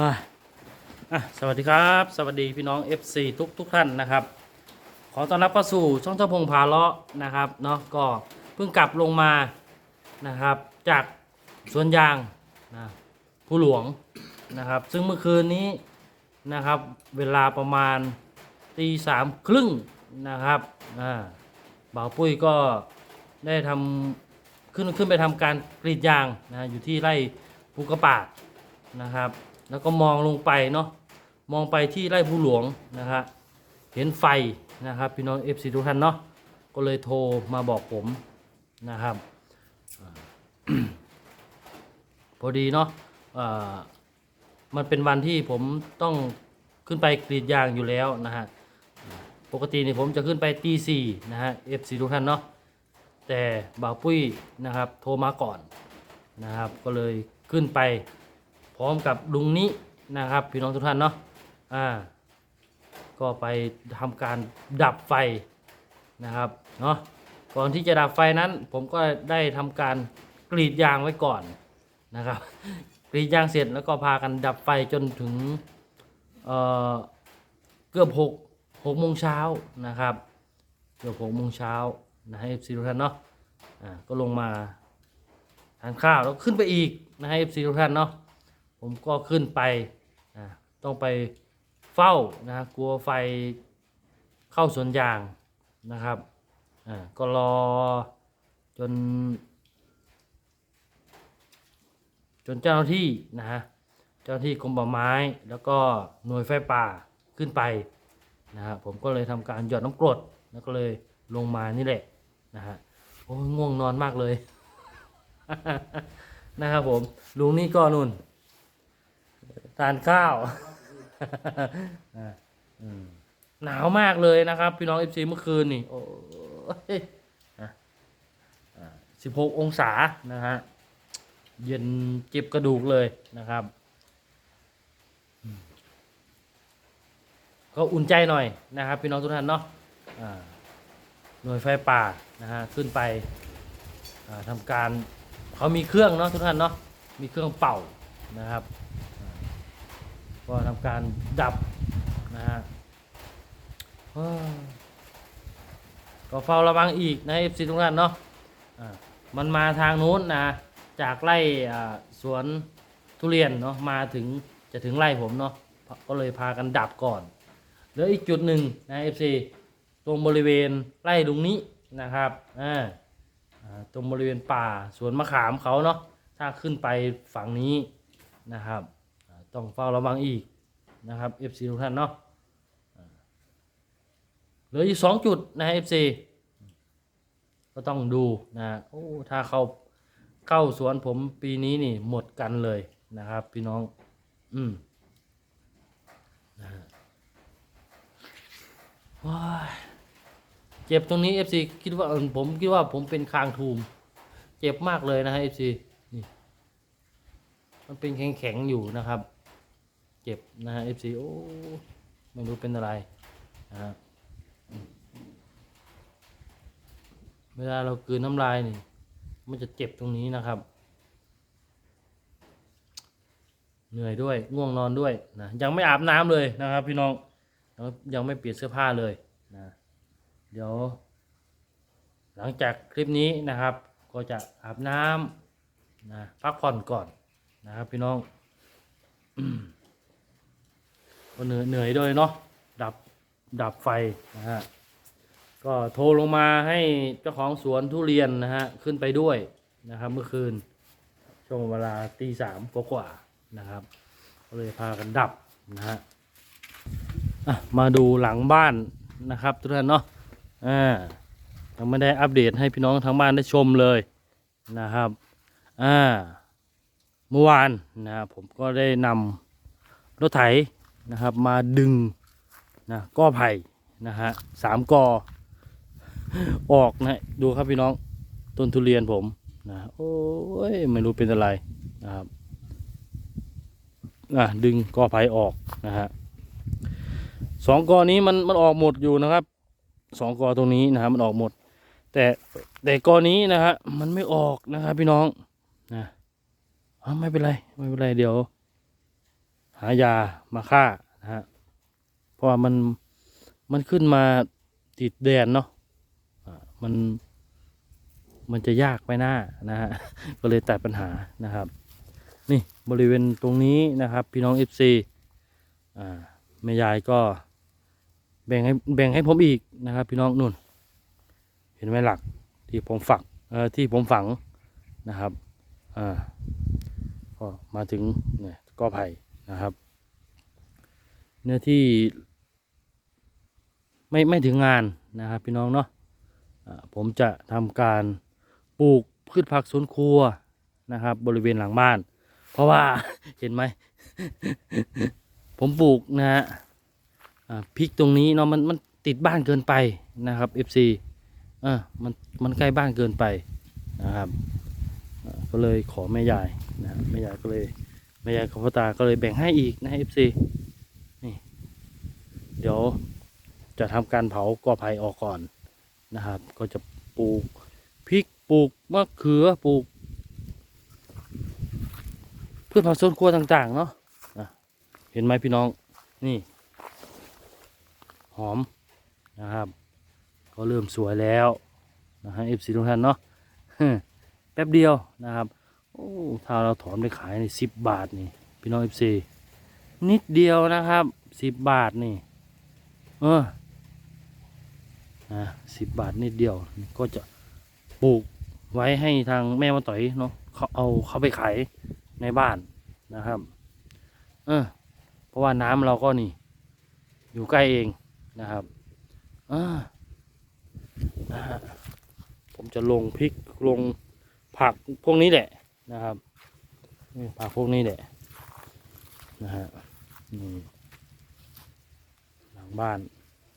ว้าสวัสดีครับ สวัสดีพี่น้อง FC ทุกทุกท่านนะครับ ขอต้อนรับเข้าสู่ช่องเจ้าพงพาเลาะนะครับเนาะก็เพิ่งกลับลงมานะครับ จากสวนยางนะผู้หลวงนะครับ ซึ่งเมื่อคืนนี้นะครับ เวลาประมาณตีสามครึ่งนะครับอ่าบ่าวปุ้ยก็ได้ทำขึ้นขึ้นไปทำการกรีดยางนะอยู่ที่ไร่ภูกระปาดนะครับ แล้วก็มองลงไปเนาะมองไปที่ไร่ผู้หลวงนะฮะเห็นไฟนะครับพี่น้อง FC ทุกท่านเนาะก็เลยโทรมาบอกผมนะครับพอดีเนาะมันเป็นวันที่ผมต้องขึ้นไปกรีดยางอยู่แล้วนะฮะปกตินี่ผมจะขึ้นไปตีสี่นะฮะ FC ทุกท่านเนาะแต่บ่าวปุ้ยนะครับโทรมาก่อนนะครับก็เลยขึ้นไป พร้อมกับลุงนี้นะครับ พี่น้องทุกท่านเนาะอ่าก็ไปทำการดับไฟนะครับเนาะก่อนที่จะดับไฟนั้น ผมก็ได้ทำการกรีดยางไว้ก่อนนะครับ กรีดยางเสร็จแล้วก็พากันดับไฟจนถึงเอ่อเกือบหกหกโมงเช้านะครับเกือบหกโมงเช้านะให้เอฟซีทุกท่านเนาะอ่าก็ลงมาทานข้าวแล้วขึ้นไปอีกนะให้เอฟซีทุกท่านเนาะ ผมก็ขึ้นไปนะต้องไปเฝ้านะกลัวไฟเข้าสวนยางนะครับอ่าก็รอจน จนเจ้าหน้าที่นะฮะเจ้าหน้าที่กรมป่าไม้ แล้วก็หน่วยไฟป่าขึ้นไปนะฮะผมก็เลยทำการหยอดน้ำกรดแล้วก็เลยลงมานี่แหละนะฮะโอ้ยง่วงนอนมากเลยนะครับผมลุงนี่ก็นุ่น ทานข้าวอะอืมหนาวมากเลยนะครับ พี่น้องเอฟซีเมื่อคืนนี่โอ้ยสิบหกองศานะฮะเย็นเจ็บกระดูกเลยนะครับอืมก็อุ่นใจหน่อยนะครับ พี่น้องทุกท่านเนาะอ่าหน่วยไฟป่านะฮะขึ้นไปอ่าทำการเขามีเครื่องเนาะทุกท่านเนาะมีเครื่องเป่านะครับ ก็ทำการดับนะฮะก็เฝ้าระวังอีกนะเอฟซีทุกท่านเนาะอ่ามันมาทางนู้นนะจากไร่สวนทุเรียนเนาะมาถึงจะถึงไร่ผมเนาะก็เลยพากันดับก่อนเหลืออีกจุดหนึ่งนะเอฟซีตรงบริเวณไร่ลุงนี้นะครับอ่าตรงบริเวณป่าสวนมะขามเขาเนาะถ้าขึ้นไปฝั่งนี้นะครับ ต้องเฝ้าระวังอีกนะครับ FC ทุกท่านเนาะเหลืออีกสองจุดนะฮะ FC ก็ต้องดูนะโอ้ถ้าเขาเข้าสวนผมปีนี้นี่หมดกันเลยนะครับ พี่น้อง อืมนะว้าเจ็บตรงนี้ FC คิดว่าผมคิดว่าผมเป็นคางทูม เจ็บมากเลยนะฮะ FC นี่มันเป็นแข็งๆอยู่นะครับ เจ็บนะฮะ FC โอ้ไม่รู้เป็นอะไรนะฮะเวลาเรากืนน้ำลายนี่ มันจะเจ็บตรงนี้นะครับ เหนื่อยด้วยง่วงนอนด้วยนะยังไม่อาบน้ำเลยนะครับ พี่น้องยังไม่เปลี่ยนเสื้อผ้าเลยนะเดี๋ยว หลังจากคลิปนี้นะครับ ก็จะอาบน้ำนะพักผ่อนก่อนนะครับ พี่น้อง เหนื่อยเหนื่อยด้วยเนาะดับดับไฟนะฮะก็โทรลงมาให้เจ้าของสวนทุเรียนนะฮะขึ้นไปด้วยนะครับ เมื่อคืนช่วงเวลาตีสามกว่าๆนะครับ ก็เลยพากันดับนะฮะมาดูหลังบ้านนะครับทุกท่านเนาะอ่ายังไม่ได้อัปเดตให้พี่น้องทางบ้านได้ชมเลยนะครับอ่าเมื่อวานนะผมก็ได้นำรถไถ นะครับ มาดึงนะก้อไผ่นะฮะสามกอออกนะดูครับพี่น้องต้นทุเรียนผมนะโอ้ยไม่รู้เป็นอะไรนะครับอะดึงกอไผ่ออกนะฮะสองกอนี้มันมันออกหมดอยู่นะครับสองกอตรงนี้นะครับมันออกหมด แต่แต่กอนี้นะฮะมันไม่ออกนะครับพี่น้องนะไม่เป็นไรไม่เป็นไรเดี๋ยวาายามาฆ่านะฮะเพราะว่ามันมันขึ้นมาติดแดนเนาะอ่ามันมันจะยากไปหน้านะฮะก็เลยตัดปัญหานะครับ นี่บริเวณตรงนี้นะครับ พี่น้อง FC อ่าแม่ยายก็แบ่งให้แบ่งให้ผมอีกนะครับ พี่น้องนุ่น เห็นไหมหลักที่ผมฝักเอ่อที่ผมฝังนะครับอ่าก็มาถึงเนี่ยก็ไผ่ นะครับ เนื้อที่ ไม่ไม่ถึงงานนะครับ พี่น้องเนาะผมจะทำการปลูกพืชผักสวนครัวนะครับ บริเวณหลังบ้าน เพราะว่าเห็นไหม ผมปลูกนะฮะพริกตรงนี้เนาะมันมันติดบ้านเกินไปนะครับ FC อ่ามันมันใกล้บ้านเกินไปนะครับก็เลยขอแม่ยายนะแม่ยายก็เลย แม่ยายกับพ่อตาก็เลยแบ่งให้อีกนะ FC นี่เดี๋ยวจะทำการเผากอไผ่ออกก่อนนะครับ ก็จะปลูกพริกปลูกมะเขือปลูกพืชผักสวนครัวต่างๆเนาะนะเห็นไหมพี่น้องนี่ หอมนะครับ ก็เริ่มสวยแล้วนะฮะ FC ทุกท่านเนาะแป๊บเดียวนะครับ โอ้ถ้าเราถอนไปขายในสิบบาทนี่พี่น้อง FC นิดเดียวนะครับสิบบาทนี่เออนะสิบบาทนิดเดียวก็จะปลูกไว้ให้ทางแม่มาต่อยเนาะเขาเอาเขาไปขายในบ้านนะครับ เออเพราะว่าน้ำเราก็นี่ อยู่ใกล้เองนะครับอ่านะฮะผมจะลงพริกลงผักพวกนี้แหละ นะครับนี่ผักพวกนี้แหละนะฮะนี่หลังบ้าน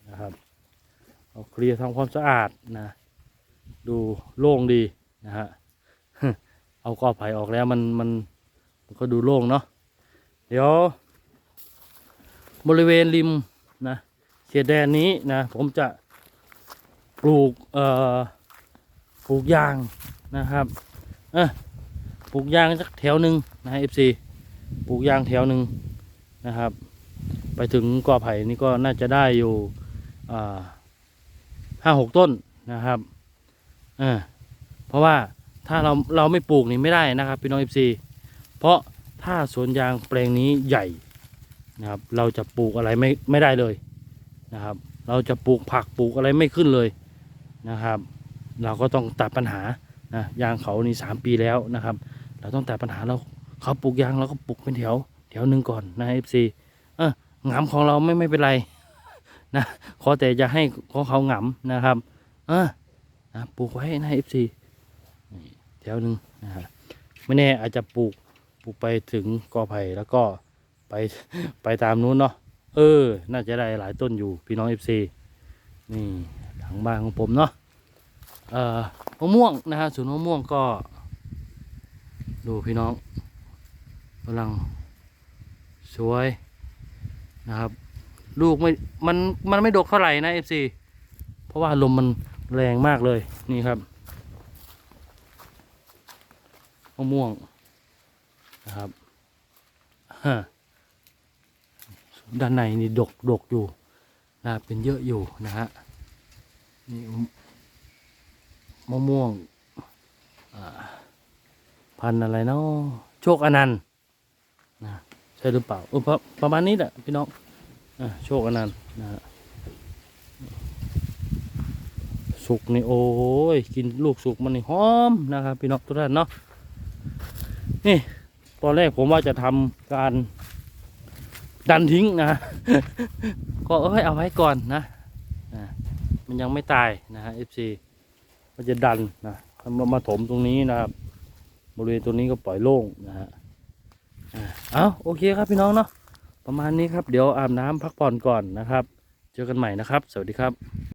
นะครับเอาเคลียร์ทำความสะอาดนะ ดูโล่งดีนะฮะเอากอไผ่ออกแล้วมันมันมันก็ดูโล่งเนาะเดี๋ยว บริเวณริมนะเขตแดนนี้นะผมจะปลูกเอ่อปลูกยางนะครับ เออ ปลูกยางสักแถวหนึ่งนะเอฟซปลูกยางแถวหนึ่งนะครับ ไปถึงกอไผ่นี่ก็น่าจะได้อยู่ห้าหกต้นนะครับเออเพราะว่าถ้าเราเราไม่ปลูกนี่ไม่ได้นะครับพี่น้องเอฟซเพราะถ้าสวนยางแปลงนี้ใหญ่นะครับ เราจะปลูกอะไรไม่ไม่ได้เลยนะครับ เราจะปลูกผักปลูกอะไรไม่ขึ้นเลยนะครับ เราก็ต้องตัดปัญหานะยางเขานี่สามปีแล้วนะครับ เราต้องแตัดปัญหาเราเขาปลูกยางเราก็ปลูกเป็นแถวแถวหนึ่งก่อนนะเอฟซีเออหงำของเราไม่ไม่เป็นไรนะขอแต่จะให้ของเขาหงำนะครับเออนะปลูกไว้นะเอฟซีแถวหนึ่งนะฮะไม่แน่อาจจะปลูกปลูกไปถึงกอไผ่แล้วก็ไปไปตามนู้นเนาะเออ น่าจะได้หลายต้นอยู่พี่น้องเอฟซีนี่หลังบ้านของผมเนาะเอ่อมะม่วงนะฮะสวนมะม่วงก็ ดูพี่น้องกำลังสวยนะครับ ลูกไม่มันมันไม่ดกเท่าไหร่นะเอฟซีเพราะว่าลมมันแรงมากเลยนี่ครับมะม่วงนะครับฮะด้านในนี่ดกดกอยู่นะเป็นเยอะอยู่นะฮะนี่มะม่วงอ่า พันอะไรเนาะโชคอนันต์นะใช่หรือเปล่าเออประประมาณนี้แหละพี่น้องอโชคอนันต์นะสุกนี่โอ้ยกินลูกสุกมันนี่หอมนะครับพี่น้องทุกท่านเนาะนี่ตอนแรกผมว่าจะทำการดันทิ้งนะ ก็เอ้ยเอาไว้ก่อนนะนะมันยังไม่ตายนะฮะ FC ก็จะดันนะทำมาถมตรงนี้นะครับ บริเวณตรงนี้ก็ปล่อยโล่งนะฮะเอาโอเคครับพี่น้องเนาะประมาณนี้ครับเดี๋ยวอาบน้ำพักผ่อนก่อนนะครับ เจอกันใหม่นะครับ สวัสดีครับ